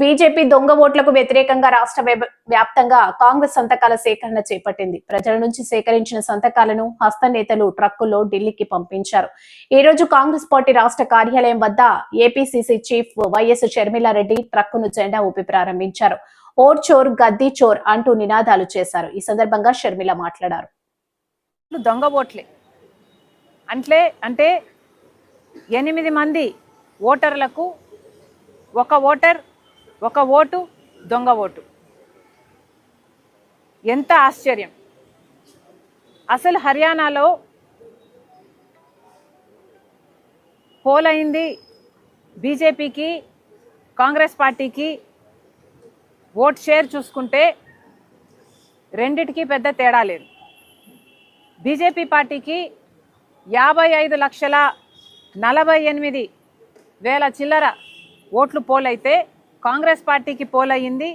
BJP దొంగ ఓట్లకు వ్యతిరేకంగా రాష్ట్ర వ్యాప్తంగా కాంగ్రెస్ సంతకాల సేకరణ చేపట్టింది. ప్రజల నుంచి సేకరించిన సంతకాలను హస్త నేతలు ట్రక్కుల్లో ఢిల్లీకి పంపించారు. ఈ రోజు కాంగ్రెస్ పార్టీ రాష్ట్ర కార్యాలయం వద్ద ఏపీసీసీ చీఫ్ వైఎస్ షర్మిలారెడ్డి ట్రక్కును జెండా ఊపి ప్రారంభించారు. ఓర్ చోర్ గద్దీ చోర్ అంటూ నినాదాలు చేశారు. ఈ సందర్భంగా షర్మిల మాట్లాడారు. దొంగ ఓట్లే. అంటే అంటే ఎనిమిది మంది ఓటర్లకు ఒక ఓటర్ ఒక ఓటు దొంగ ఓటు. ఎంత ఆశ్చర్యం. అసలు హర్యానాలో పోల్ అయింది బీజేపీకి కాంగ్రెస్ పార్టీకి ఓట్ షేర్ చూసుకుంటే రెండిటికి పెద్ద తేడా లేదు. బీజేపీ పార్టీకి యాభై ఐదు లక్షల నలభై ఎనిమిది వేల చిల్లర ఓట్లు పోలైతే కాంగ్రెస్ పార్టీకి పోలయ్యింది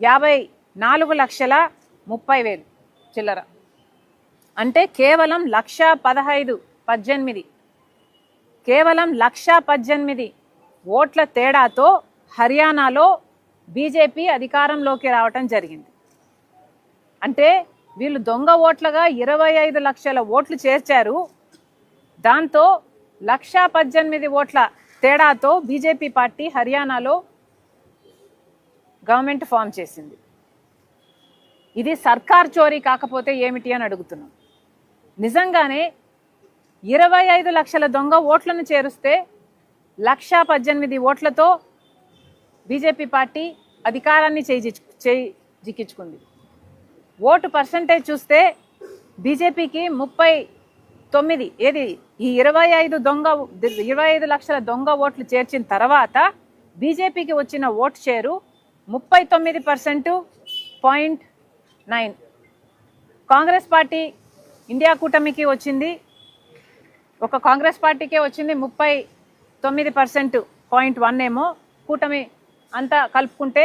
యాభై నాలుగు లక్షల ముప్పై వేలు చిల్లర. అంటే కేవలం లక్ష పదహైదు పద్దెనిమిది. కేవలం లక్ష పద్దెనిమిది ఓట్ల తేడాతో హర్యానాలో బీజేపీ అధికారంలోకి రావటం జరిగింది. అంటే వీళ్ళు దొంగ ఓట్లుగా ఇరవై ఐదు లక్షల ఓట్లు చేర్చారు. దాంతో లక్ష పద్దెనిమిది ఓట్ల తేడాతో బీజేపీ పార్టీ హర్యానాలో గవర్నమెంట్ ఫామ్ చేసింది. ఇది సర్కార్ చోరీ కాకపోతే ఏమిటి అని అడుగుతున్నాం. నిజంగానే ఇరవై ఐదు లక్షల దొంగ ఓట్లను చేరుస్తే లక్ష పద్దెనిమిది ఓట్లతో బీజేపీ పార్టీ అధికారాన్ని చేయి చేయి జిక్కించుకుంది. ఓటు పర్సంటేజ్ చూస్తే బీజేపీకి ముప్పై తొమ్మిది. ఏది? ఈ ఇరవై ఐదు దొంగ ఇరవై ఐదు లక్షల దొంగ ఓట్లు చేర్చిన తర్వాత బీజేపీకి వచ్చిన ఓటు షేరు ముప్పై తొమ్మిది percent point nine. Congress party India కూటమికి వచ్చింది. ఒక కాంగ్రెస్ పార్టీకే వచ్చింది ముప్పై తొమ్మిది పర్సెంట్ పాయింట్ వన్ ఏమో. కూటమి అంతా కలుపుకుంటే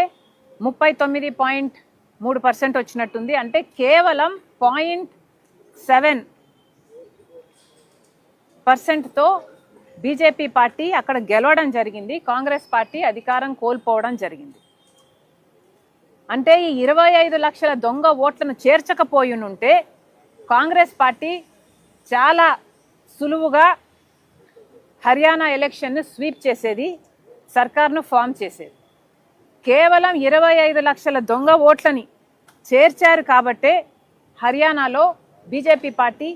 ముప్పై తొమ్మిది పాయింట్ మూడు పర్సెంట్ వచ్చినట్టుంది. అంటే కేవలం పాయింట్ సెవెన్ పర్సెంట్తో బీజేపీ పార్టీ అక్కడ గెలవడం జరిగింది. కాంగ్రెస్ పార్టీ అధికారం కోల్పోవడం జరిగింది. అంటే ఈ ఇరవై ఐదు లక్షల దొంగ ఓట్లను చేర్చకపోయినుంటే కాంగ్రెస్ పార్టీ చాలా సులువుగా హర్యానా ఎలక్షన్ను స్వీప్ చేసేది సర్కార్ను ఫామ్ చేసేది. కేవలం ఇరవై ఐదు లక్షల దొంగ ఓట్లని చేర్చారు కాబట్టే హర్యానాలో బీజేపీ పార్టీ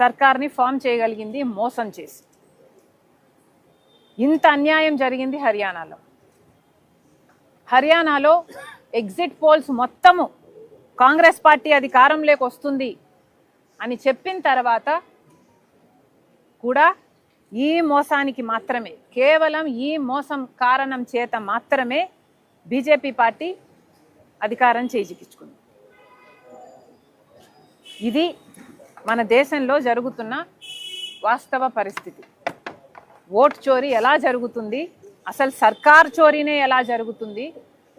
సర్కార్ని ఫామ్ చేయగలిగింది మోసం చేసి. ఇంత అన్యాయం జరిగింది హర్యానాలో. హర్యానాలో ఎగ్జిట్ పోల్స్ మొత్తము కాంగ్రెస్ పార్టీ అధికారంలోకి వస్తుంది అని చెప్పిన తర్వాత కూడా ఈ మోసానికి మాత్రమే కేవలం ఈ మోసం కారణం చేత మాత్రమే బీజేపీ పార్టీ అధికారం చేజిక్కించుకుంది. ఇది మన దేశంలో జరుగుతున్న వాస్తవ పరిస్థితి. ఓట్ చోరీ ఎలా జరుగుతుంది? అసలు సర్కార్ చోరీనే ఎలా జరుగుతుంది?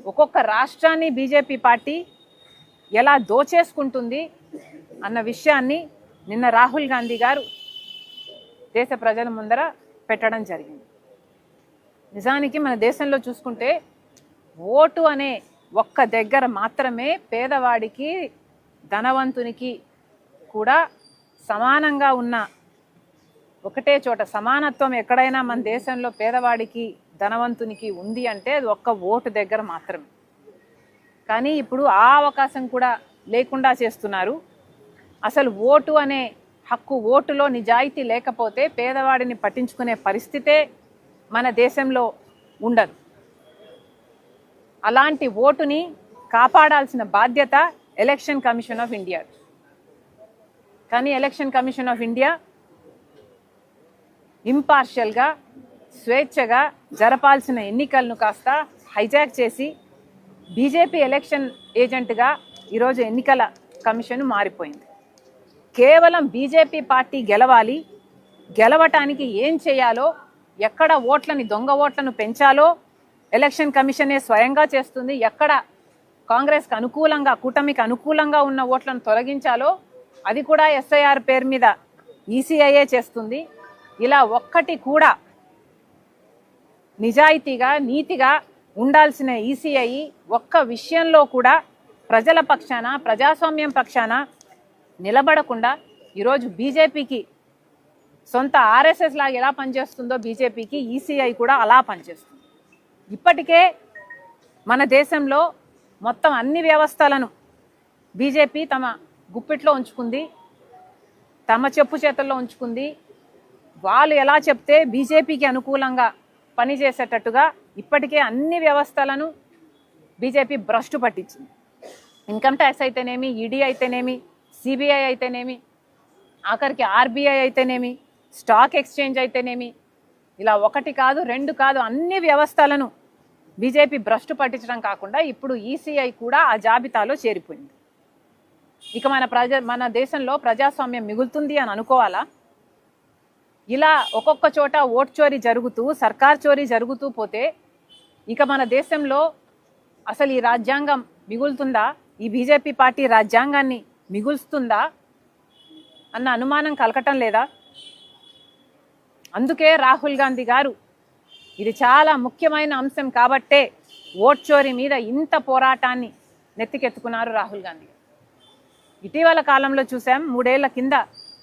ఒక్కొక్క రాష్ట్రాన్ని బీజేపీ పార్టీ ఎలా దోచేసుకుంటుంది? అన్న విషయాన్ని నిన్న రాహుల్ గాంధీ గారు దేశ ప్రజల ముందర పెట్టడం జరిగింది. నిజానికి మన దేశంలో చూసుకుంటే ఓటు అనే ఒక్క దగ్గర మాత్రమే పేదవాడికి ధనవంతునికి కూడా సమానంగా ఉన్న ఒకటే చోట సమానత్వం ఎక్కడైనా మన దేశంలో పేదవాడికి ధనవంతునికి ఉంది అంటే అది ఒక్క ఓటు దగ్గర మాత్రమే. కానీ ఇప్పుడు ఆ అవకాశం కూడా లేకుండా చేస్తున్నారు. అసలు ఓటు అనే హక్కు ఓటులో నిజాయితీ లేకపోతే పేదవాడిని పట్టించుకునే పరిస్థితే మన దేశంలో ఉండదు. అలాంటి ఓటుని కాపాడాల్సిన బాధ్యత ఎలక్షన్ కమిషన్ ఆఫ్ ఇండియా కానీ ఎలక్షన్ కమిషన్ ఆఫ్ ఇండియా ఇంపార్షియల్గా స్వేచ్ఛగా జరపాల్సిన ఎన్నికలను కాస్త హైజాక్ చేసి బీజేపీ ఎలక్షన్ ఏజెంట్గా ఈరోజు ఎన్నికల కమిషన్ మారిపోయింది. కేవలం బీజేపీ పార్టీ గెలవాలి గెలవటానికి ఏం చేయాలో ఎక్కడ ఓట్లని దొంగ ఓట్లను పెంచాలో ఎలక్షన్ కమిషనే స్వయంగా చేస్తుంది. ఎక్కడ కాంగ్రెస్కి అనుకూలంగా కూటమికి అనుకూలంగా ఉన్న ఓట్లను తొలగించాలో అది కూడా ఎస్ఐఆర్ పేరు మీద ఈసీఐఏ చేస్తుంది. ఇలా ఒక్కటి కూడా నిజాయితీగా నీతిగా ఉండాల్సిన ఈసీఐ ఒక్క విషయంలో కూడా ప్రజల పక్షాన ప్రజాస్వామ్యం పక్షాన నిలబడకుండా ఈరోజు బీజేపీకి సొంత ఆర్ఎస్ఎస్ లాగా ఎలా పనిచేస్తుందో బీజేపీకి ఈసీఐ కూడా అలా పనిచేస్తుంది. ఇప్పటికే మన దేశంలో మొత్తం అన్ని వ్యవస్థలను బీజేపీ తమ గుప్పిట్లో ఉంచుకుంది తమ చెప్పు చేతల్లో ఉంచుకుంది. వాళ్ళు ఎలా చెప్తే బీజేపీకి అనుకూలంగా పనిచేసేటట్టుగా ఇప్పటికే అన్ని వ్యవస్థలను బీజేపీ భ్రష్టు పట్టించింది. ఇన్కమ్ ట్యాక్స్ అయితేనేమి ఈడీ అయితేనేమి సిబిఐ అయితేనేమి ఆఖరికి ఆర్బీఐ అయితేనేమి స్టాక్ ఎక్స్చేంజ్ అయితేనేమి ఇలా ఒకటి కాదు రెండు కాదు అన్ని వ్యవస్థలను బీజేపీ భ్రష్టు పట్టించడం కాకుండా ఇప్పుడు ఈసీఐ కూడా ఆ జాబితాలో చేరిపోయింది. ఇక మన ప్రజ మన దేశంలో ప్రజాస్వామ్యం మిగులుతుంది అని అనుకోవాలా? ఇలా ఒక్కొక్క చోట ఓట్ చోరీ జరుగుతూ సర్కార్ చోరీ జరుగుతూ పోతే ఇక మన దేశంలో అసలు ఈ రాజ్యాంగం మిగులుతుందా? ఈ బీజేపీ పార్టీ రాజ్యాంగాన్ని మిగులుస్తుందా? అన్న అనుమానం కలగటం లేదా? అందుకే రాహుల్ గాంధీ గారు ఇది చాలా ముఖ్యమైన అంశం కాబట్టే ఓట్ చోరీ మీద ఇంత పోరాటాన్ని నెత్తికెత్తుకున్నారు రాహుల్ గాంధీ ఇటీవల కాలంలో చూసాం మూడేళ్ళ కింద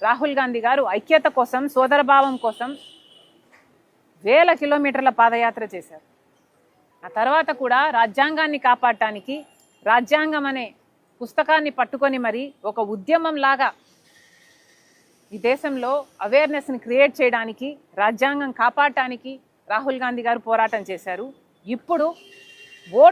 రాహుల్ గాంధీ గారు ఐక్యత కోసం సోదరభావం కోసం వేల కిలోమీటర్ల పాదయాత్ర చేశారు. ఆ తర్వాత కూడా రాజ్యాంగాన్ని కాపాడటానికి రాజ్యాంగం అనే పుస్తకాన్ని పట్టుకొని మరి ఒక ఉద్యమం లాగా ఈ దేశంలో అవేర్నెస్ని క్రియేట్ చేయడానికి రాజ్యాంగం కాపాడటానికి రాహుల్ గాంధీ గారు పోరాటం చేశారు. ఇప్పుడు ఓట్